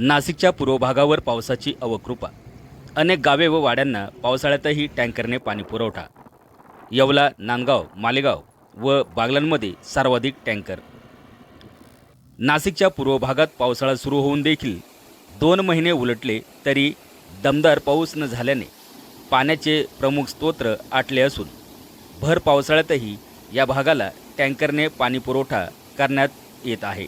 नाशिकच्या पूर्व भागावर पावसाची अवकृपा. अनेक गावे व वाड्यांना पावसाळ्यातही टँकरने पाणी पुरवठा. येवला नांदगाव मालेगाव व बागलांमध्ये सर्वाधिक टँकर. नाशिकच्या पूर्व भागात पावसाळा सुरू होऊन देखील दोन महिने उलटले तरी दमदार पाऊस न झाल्याने पाण्याचे प्रमुख स्तोत्र आटले असून भर पावसाळ्यातही या भागाला टँकरने पाणी पुरवठा करण्यात येत आहे.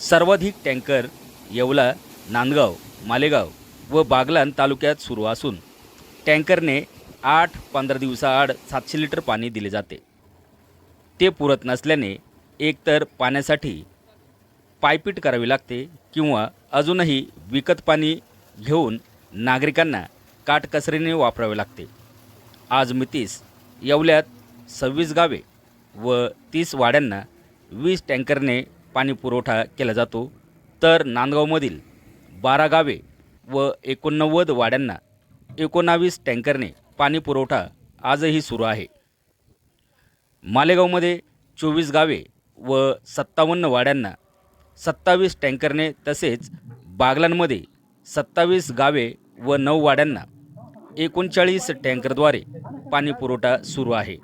सर्वाधिक टँकर येवला नांदगाव मालेगाव व बागलान तालुक्यात सुरू असून टँकरने आठ पंधरा दिवसाआड सातशे लिटर पाणी दिले जाते. ते पुरत नसल्याने एकतर पाण्यासाठी पायपीट करावी लागते किंवा अजूनही विकत पाणी घेऊन नागरिकांना काटकसरीने वापरावे लागते. आज मितीस येवल्यात सव्वीस गावे व तीस वाड्यांना वीस टँकरने पाणी पुरवठा केला जातो. तर नांदगावमधील बारा गावे व एकोणनव्वद वाड्यांना एकोणावीस टँकरने पाणी पुरवठा आजही सुरू आहे. मालेगावमध्ये चोवीस गावे व सत्तावन्न वाड्यांना सत्तावीस टँकरने तसेच बागलांमध्ये सत्तावीस गावे व नऊ वाड्यांना एकोणचाळीस टँकरद्वारे पाणी पुरवठा सुरू आहे.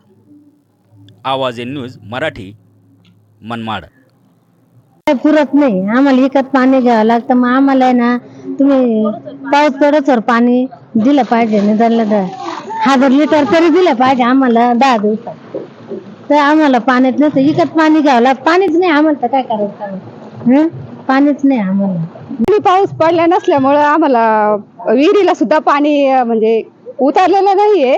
आवाज एन न्यूज मराठी मनमाड. काय पुरत नाही. आम्हाला विकत पाणी घ्यावं लागतं. मग आम्हाला आहे ना तुम्ही पाऊस पडतवर पाणी दिलं पाहिजे निदानला दहा हजार लिटर तरी दिलं पाहिजे आम्हाला दहा दिवसात. तर आम्हाला पाण्यात नसतं. विकत पाणी घ्यावं लागतं. पाणीच नाही आम्हाला तर काय करायचं हं? पाणीच नाही आम्हाला. आणि पाऊस पडला नसल्यामुळं आम्हाला विहिरीला सुद्धा पाणी अं, म्हणजे उतरलेलं नाहीये.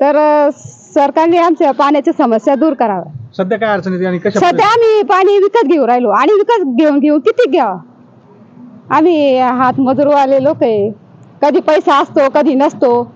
तर अं, सरकारने आमच्या पाण्याची समस्या दूर कराव्या सध्या काय अडचण येते आणि कशा सध्या आम्ही पाणी विकत घेऊ राहिलो. आणि विकत घेऊन घेऊ किती घ्यावं? आम्ही हात मजूरवाले लोक आहे. कधी पैसा असतो कधी नसतो.